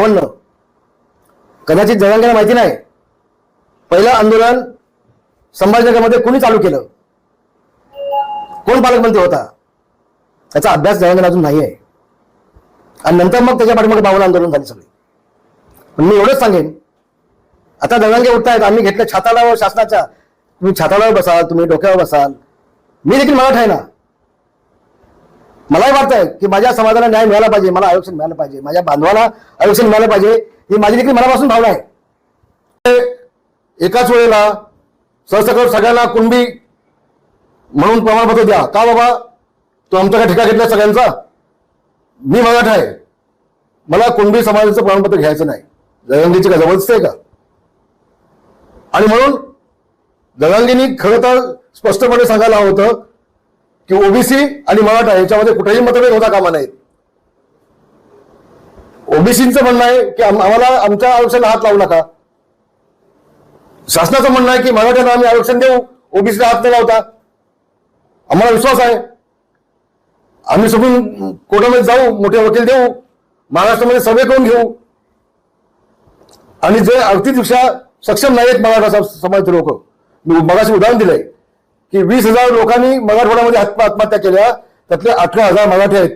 बावन्न कदाचित जणांना माहिती नाही. पहिलं आंदोलन संभाजीनगरमध्ये कोणी चालू केलं? कोण पालकमंत्री होता? त्याचा अभ्यास जणांना अजून नाही आहे आणि नंतर मग त्याच्या पाठीमागे भावना आंदोलन झाली सगळी. पण मी एवढंच सांगेन आता दंगांगे उठतायत आम्ही घेतलं छाताडावर शासनाच्या तुम्ही छाताडावर बसाल तुम्ही डोक्यावर बसाल. मी देखील मराठा आहे ना. मलाही वाटतंय की माझ्या समाजाला न्याय मिळाला पाहिजे मला आरक्षण मिळालं पाहिजे माझ्या बांधवाला आरक्षण मिळालं पाहिजे ही माझी देखील मनापासून भावना आहे. एकाच वेळेला सहसकट सगळ्यांना कुणबी म्हणून प्रमाणपत्र द्या. का बाबा? तो आमच्याकडे ठिका घेतला सगळ्यांचा? मी मराठा आहे. मला कुणबी समाजाचं प्रमाणपत्र घ्यायचं नाही. जगंगीची का जबरदस्त आहे का? आणि म्हणून जगांगीनी खरं तर स्पष्टपणे सांगायला हवं होतं की ओबीसी आणि मराठा याच्यामध्ये कुठेही मतभेद होता कामा नाहीत ओबीसीचं म्हणणं आहे की आम्हाला आमच्या आरक्षणाला हात लावू नका. शासनाचं म्हणणं आहे की मराठ्यांना आम्ही आरक्षण देऊ ओबीसीला हात नाही लावता. आम्हाला विश्वास आहे. आम्ही सगळून कोर्टामध्ये जाऊ मोठे वकील देऊ महाराष्ट्रामध्ये सर्वे करून घेऊ. आणि जे आर्थिकदृष्ट्या सक्षम नाहीत मराठा सम- समाजाचे लोक मी मगाशी उदाहरण दिलंय. की वीस हजार लोकांनी मराठवाड्यामध्ये आत्म- आत्महत्या केल्या. त्यातले अठरा हजार मराठी आहेत.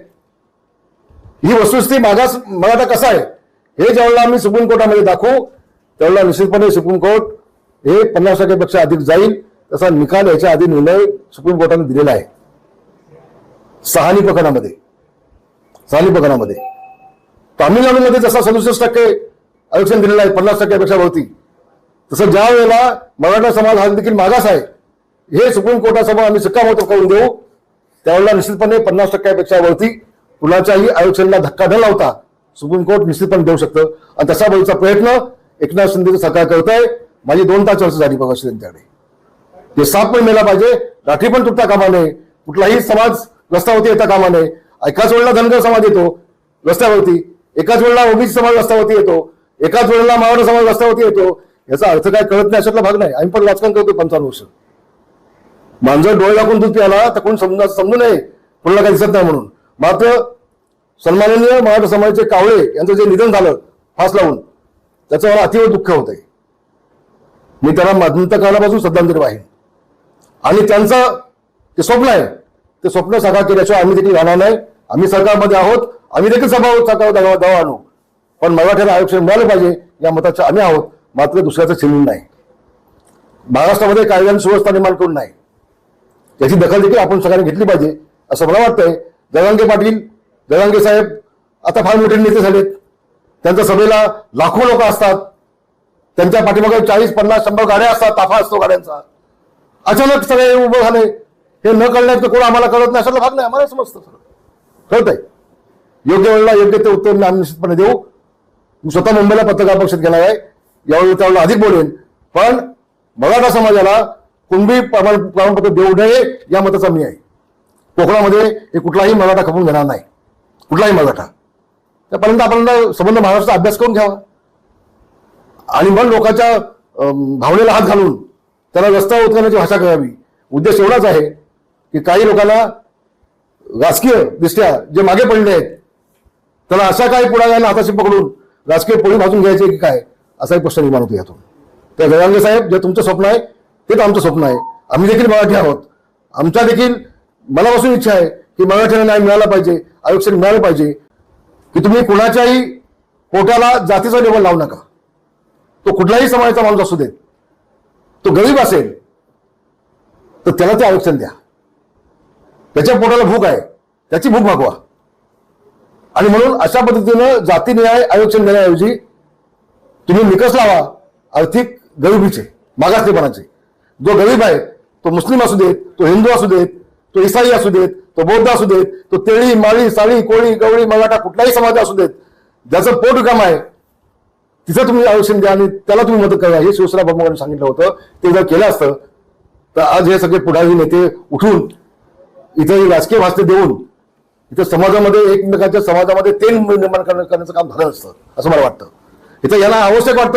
ही वस्तुस्थिती मागास मराठा कसा आहे? हे ज्यावेळेला आम्ही सुप्रीम कोर्टामध्ये दाखवू त्यावेळेला निश्चितपणे सुप्रीम कोर्ट हे पन्नास टक्केपेक्षा अधिक जाईल तसा निकाल याच्या आधी निर्णय सुप्रीम कोर्टाने दिलेला आहे. सहानी प्रकरणामध्ये. सहानी प्रकरणामध्ये. तामिळनाडूमध्ये जसा सदुसष्ट टक्के आरक्षण दिलेलं आहे पन्नास टक्क्यापेक्षा वरती तसं ज्या वेळेला मराठा समाज हा देखील मागास आहे हे सुप्रीम कोर्टासमोर आम्ही शिक्कामोर्तब करून देऊ. त्यावेळेला निश्चितपणे पन्नास टक्क्यापेक्षा वरती कुणाच्याही आरक्षणाला धक्का न लावता सुप्रीम कोर्ट निश्चितपणे देऊ शकतं. आणि तसा बळीचा प्रयत्न एकनाथ शिंदेचं सरकार करत आहे माझी दोन तास चर्चा झाली बघा त्यांच्याकडे ते साप पण मेला पाहिजे. राठी पण तुटता कामा नये. कुठलाही समाज रस्त्यावरती येता कामा नये. एकाच वेळेला धनगर समाज येतो रस्त्यावरती. एकाच वेळेला ओबीसी समाज रस्त्यावरती येतो. एकाच वेळेला मावळ समाज रस्त्यावरती येतो. याचा अर्थ काय कळत नाही अशातला भाग नाही. आम्ही पण राजकारण करतो पंचावन्न वर्ष. मांजर डोळे दाखवून दूध प्याला तर कोण समजा समजू नये. कोणाला काही दिसत नाही म्हणून. मात्र सन्माननीय मराठा समाजाचे कावळे यांचं जे निधन झालं फास लावून त्याचं मला अतिव दुःख होत आहे. मी त्यांना मध्यंतर काळापासून श्रद्धांजली वाहीन. आणि त्यांचं ते स्वप्न आहे ते स्वप्न साकार केल्याशिवाय आम्ही देखील राहणार नाही. आम्ही सरकारमध्ये आहोत आम्ही देखील सभा सरकार दवा दवा आणू. पण मराठ्याला आरक्षण मिळालं पाहिजे या मताच्या आम्ही आहोत. मात्र दुसऱ्याचं चिन्ह नाही. महाराष्ट्रामध्ये कायद्याने सुव्यवस्था निर्माण करून नाही. याची दखल देखील आपण सगळ्यांनी घेतली पाहिजे असं मला वाटतंय. जगांगे पाटील जगांगे साहेब आता फार मोठे नेते झालेत. त्यांच्या सभेला लाखो लोक असतात. त्यांच्या पाठीमागे चाळीस पन्नास शंभर गाड्या असतात ताफा असतो गाड्यांचा. अचानक सगळे उभं झाले. हे न कळण्यात तर कोण आम्हाला कळत नाही अशातला भाग नाही आम्हाला समजतं सगळं. कळतंय? योग्य वेळेला योग्य ते उत्तर आम्ही निश्चितपणे देऊ. मी स्वतः मुंबईला पत्रकार परिषद केला आहे. यावेळी त्यावेळेला अधिक बोलेन. पण मराठा समाजाला कुणबी प्रमाण प्रमाणपत्र देऊ नये या मताचा मी आहे. कोकणामध्ये हे कुठलाही मराठा खपून घेणार नाही. कुठलाही मराठा. त्यापर्यंत आपण संबंध महाराष्ट्राचा अभ्यास करून घ्यावा. आणि मग लोकांच्या भावनेला हात घालून त्याला रस्ता उतरण्याची भाषा करावी. उद्देश एवढाच आहे की काही लोकांना राजकीय दृष्ट्या जे मागे पडले आहेत त्याला अशा काही पुढाऱ्यांना हाताशी पकडून राजकीय पोळी भाजून घ्यायचे की काय असाही प्रश्न निर्माण होतो यातून. त्या जगांगे साहेब जे तुमचं स्वप्न आहे तेच आमचं स्वप्न आहे. आम्ही देखील मराठी आहोत. आमच्या देखील मनापासून इच्छा आहे की मराठ्यांना न्याय मिळाला पाहिजे आरक्षण मिळालं पाहिजे की तुम्ही कुणाच्याही पोटाला जातीचा लेवल लावू नका. तो कुठलाही समाजाचा माणूस असू देत तो गरीब असेल तर त्याला ते आरक्षण द्या. त्याच्या पोटाला भूक आहे त्याची भूक भागवा आणि म्हणून अशा पद्धतीनं जाती न्याय आरक्षण देण्याऐवजी तुम्ही निकष लावा आर्थिक गरिबीचे मागासलेपणाचे. जो गरीब आहे तो मुस्लिम असू देत तो हिंदू असू देत तो इसाई असू देत तो बौद्ध असू देत तो तेळी माळी साळी कोळी गवळी मराठा कुठलाही समाज असू देत ज्याचं पोट काम आहे तिचं तुम्ही आरक्षण द्या आणि त्याला तुम्ही मदत करा. हे शिवसेना प्रमुखांनी सांगितलं होतं. ते जर केलं असतं तर आज हे सगळे पुढारी नेते उठून इथं राजकीय भाषणे देऊन इथं समाजामध्ये एकमेकांच्या समाजामध्ये तेल निर्माण करण्याचं काम झालं असतं असं मला वाटतं. इथं यांना आवश्यक वाटतं.